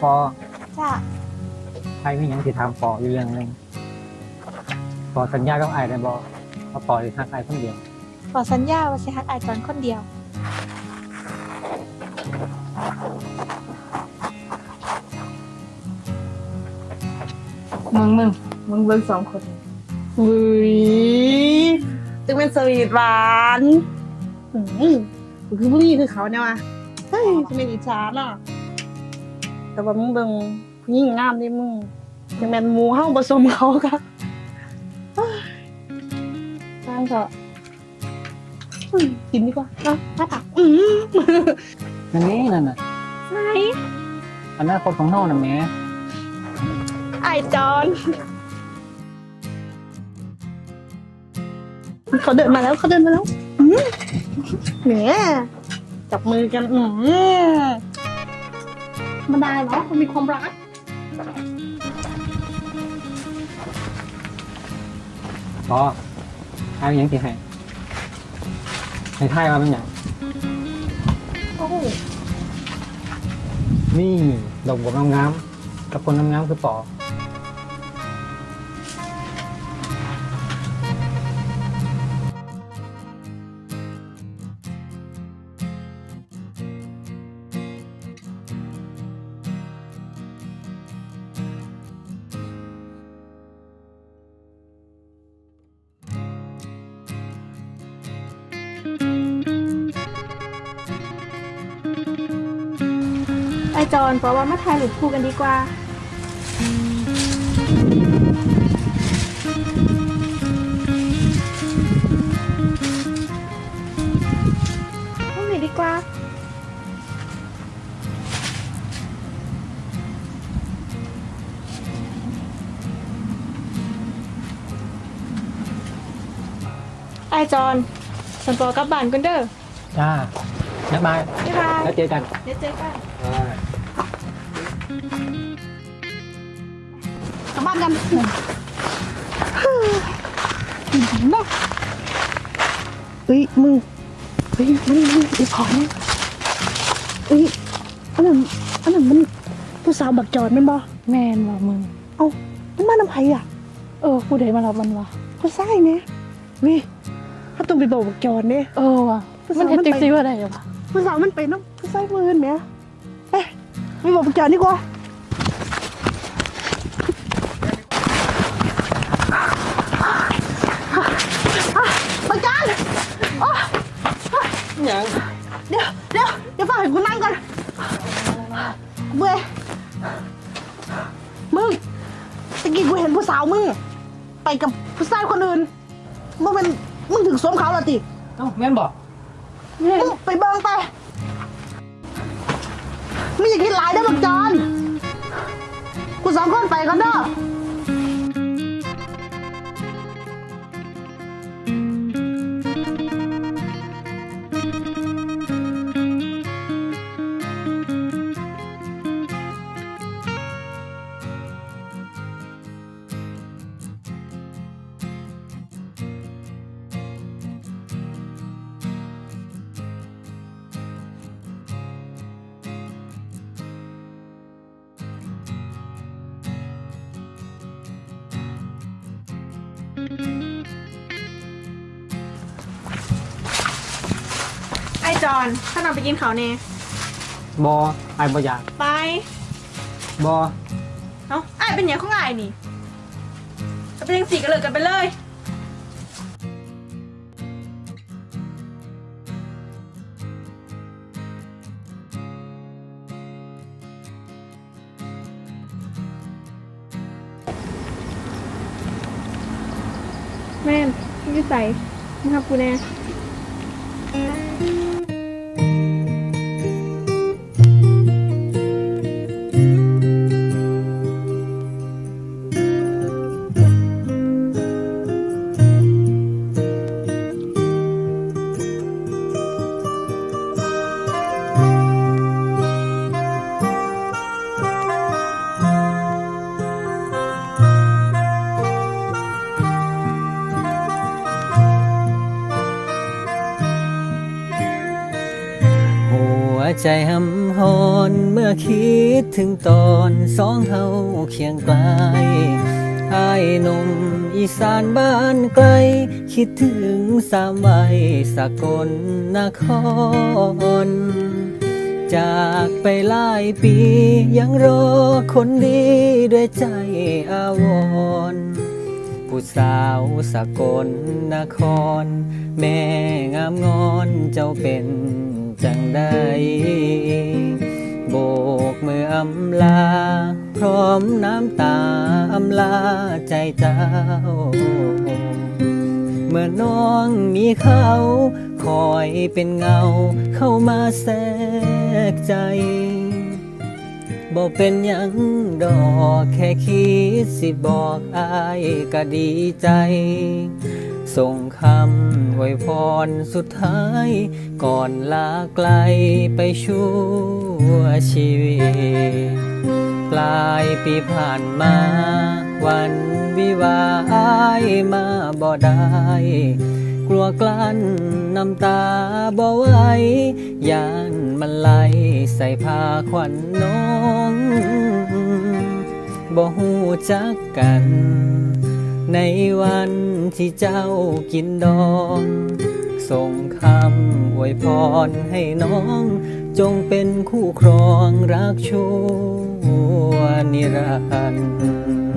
พอจ้าใครมีหยังสิถามปออยู่เรื่องหนึงปอสัญญากับไอ้ายได้บ่ว่าปอสิทักไอ้ายคนเดียวขอสัญญาว่าสิฮักอายจอนคนเดียว มึงมึงมึงเบิ่งสองคนอุ้ยจึงเป็นสวีทหวานอืมคือผู้หญิงคือเขาเนี่ยวะเฮ้ยจะเป็นอิจฉาเนาะ แต่ว่ามึงเบิ่งผู้หญิงงามดิมึงยังแม่นหมูเฮาผสมเขาค่ะเฮ้ยทางก็อืมกินดีกว่าเนาะถ้าตักอืมนั่นนี่นั่นน่ะใช่อนาคตของเฮาน่ะแหม่ไอายจอนเขาเดินมาแล้วเขาเดินมาแล้วอืมเนี่ยจับมือกันอืม มันได้เนาะมันมีความรักปอไอ้ายมีหยังสิให้ให้ทายว่าเป็นหยังโอ้โหนี่ดอกบัวงามๆกับคนงามๆคือปอ ไอจอนเพราะว่ามาถ่ายรูปคู่กันดีกว่าห้องไหนดีกว่าไอจอนฉันปอกลับบ้านกันเด้อจ้าบ๊ายบายบ๊ายบายแล้วเจอกัน เดี๋ยวเจอกัน กลับบ้านกันบ้าเฮ้ยมึงเฮ้ยมันมันไอ้ของเฮ้ยอันนั้นอันนั้นมันผู้สาวบักจอดแมันบ่แม่นว่ะมึง เอ้ามันมาน้ำไผอะ เออผู้ใดมารับมันวะผู้ชายเนี่ยวิถ้าต้องไปบอกบักจอดเนี่ยเออว่ะมันเห็นมันติ๊กซี่ว่าได้วะผู้สาวมันไปน้ำผู้ชายมือเนี่ยเอ้ย ไปบอกบักจอดดีกว่าบักจอดหยังเดี๋ยวเดี๋ยวเดี๋ยวฟังให้กูนั่งก่อนเบื่อมึงตะกี้กูเห็นผู้สาวมึงไปกับผู้ชายคนอื่นมึงเป็นมึงถึงสวมเขาแล้วติเอ้าแม่นบ่มึงไปเบิ่งไป ไม่อยากคิดหลายได้อบักจอนกูสองคนไปกันเด้อ จอนถ้าน้องไปกินเขาวเน่บ่ไอ้ายบ่อยากไปบ่เอ้าไอเป็นอย่างของไอนี่จะเป็นยังสี่กันเลยกันไปเลย แม่นนิสัยนะครับกูแน่ ใจหำหรเมื่อคิดถึงตอนสองเฮาเคียงไกลไอายหนุ่มอีสานบ้านไกล คิดถึงสามวัยสกลนคร จากไปหลายปียังรอคนดีด้วยใจอาวรณ์ผู้สาวสกลนคร แม่งามงอนเจ้าเป็น จังใดโบกมืออำลา พร้อมน้ำตาอำลาใจเจ้า เมื่อน้องมีเขาคอยเป็นเงาเข้ามาแทรกใจบอกเป็นยังดอกแค่คิดสิบอกอายก็ดีใจ ส่งคำไวยพรสุดท้าย ก่อนลาไกลไปชั่วชีวิตปลายปีผ่านมา วันวิวาอายมาบ่ได้กลัวกลั้นน้ำตาบ่ไหวยานมันไหลใส่ผ้าขวัญน้องบ่หูจักกัน ในวันที่เจ้ากินดอง ส่งคำอวยพรให้น้อง จงเป็นคู่ครองรักชั่วนิรันดร์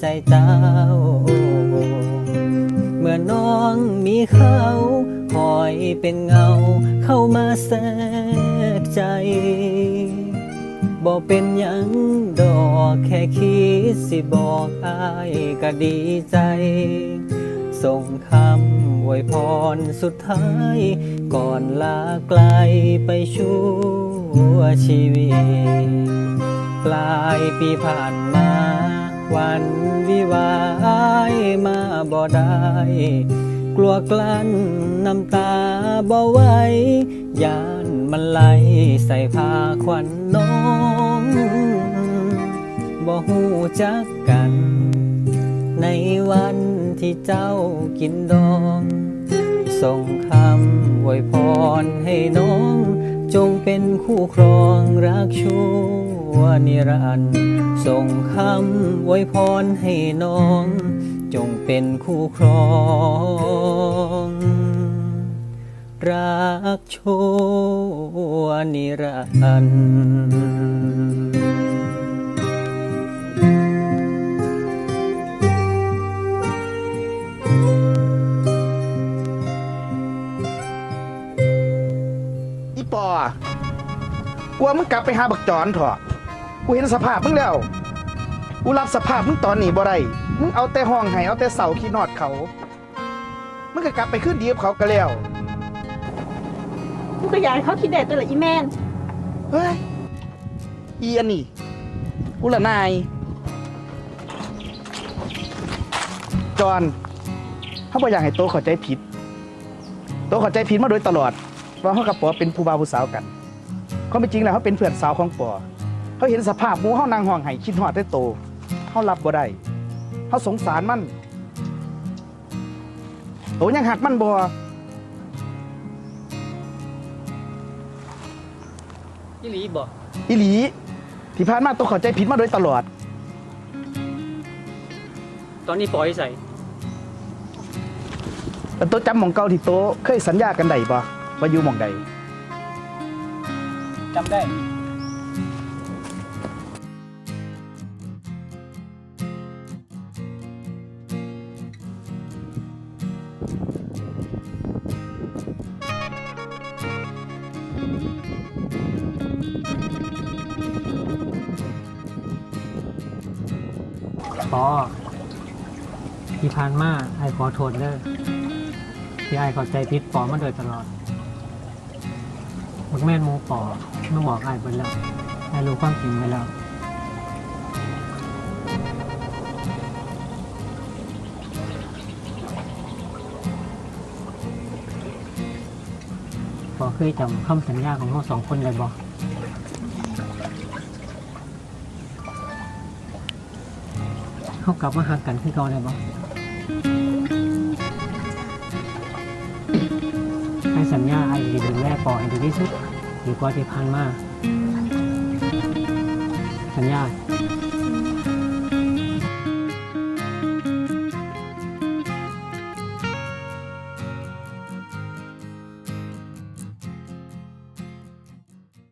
ใจเจ้า เมื่อน้องมีเขาคอยเป็นเงาเข้ามาแทรกใจบอกเป็นยังดอกแค่คิดสิบอกอายก็ดีใจ ส่งคำอวยพรสุดท้าย ก่อนลาไกลไปชั่วชีวิต ปลายปีผ่านมา วันวิวาห์มาบ่ได้ กลัวกลั้นน้ำตาบ่ไหวยานมันไหลใส่ผ้าขวัญน้องบ่หูจักกัน ในวันที่เจ้ากินดอง ส่งคำอวยพรให้น้อง เป็นคู่ครองรักชั่วนิรันดร์ส่งคำไว้พรให้น้อง จงเป็นคู่ครอง รักชั่วนิรันดร์ มึงกลับไปหาบักจอนเถอะกูเห็นสภาพมึงแล้ว กูรับสภาพมึงตอนนี้บ่ได้มึงเอาแต่ห้องให้เอาแต่เสาขี้นอดเขา มึงก็กลับไปขึ้นดีกับเขาก็แล้วกูก็อยากให้เขาคิดได้ตัวละอีแมนเฮ้ยอีอันนี่กูละนาย จอนเขาบอกอยากให้โตเข้าใจผิด โตเข้าใจผิดมาโดยตลอดว่าเขากับปอเป็นผู้บ่าวผู้สาวกัน เขาไม่จริงแล้วเขาเป็นเพื่อนสาวของปอเขาเห็นสภาพหมูเขานางห้องไห้คิดหอดได้โตเขารับบ่ได้เขาสงสารมันโตยังหักมันบ่อีหลีบอกอีหลีที่ผ่านมาโตเข้าใจผิดมาโดยตลอด ตอนนี้ปล่อยใส่แต่โตจำหมองเก่าที่โตเคยสัญญากันได้บ่ว่าอยู่หมองใด จำได้อ๋อที่ผ่านมาไอ้ขอโทษเด้อที่ไอ้เข้าใจผิดปอมาโดยตลอดบักแม่นหมูปอ มาบอกไอ้ไปแล้วไอ้รู้ความจริงไปแล้วปอเคยจำคำสัญญาของเราสองคนเลยบอกเขากลับมาหักกันขึ้นก่อนเลยบอกให้สัญญาไอ้จะดูแลปอให้ดีที่สุด ดีกว่าที่ผ่านมา สัญญา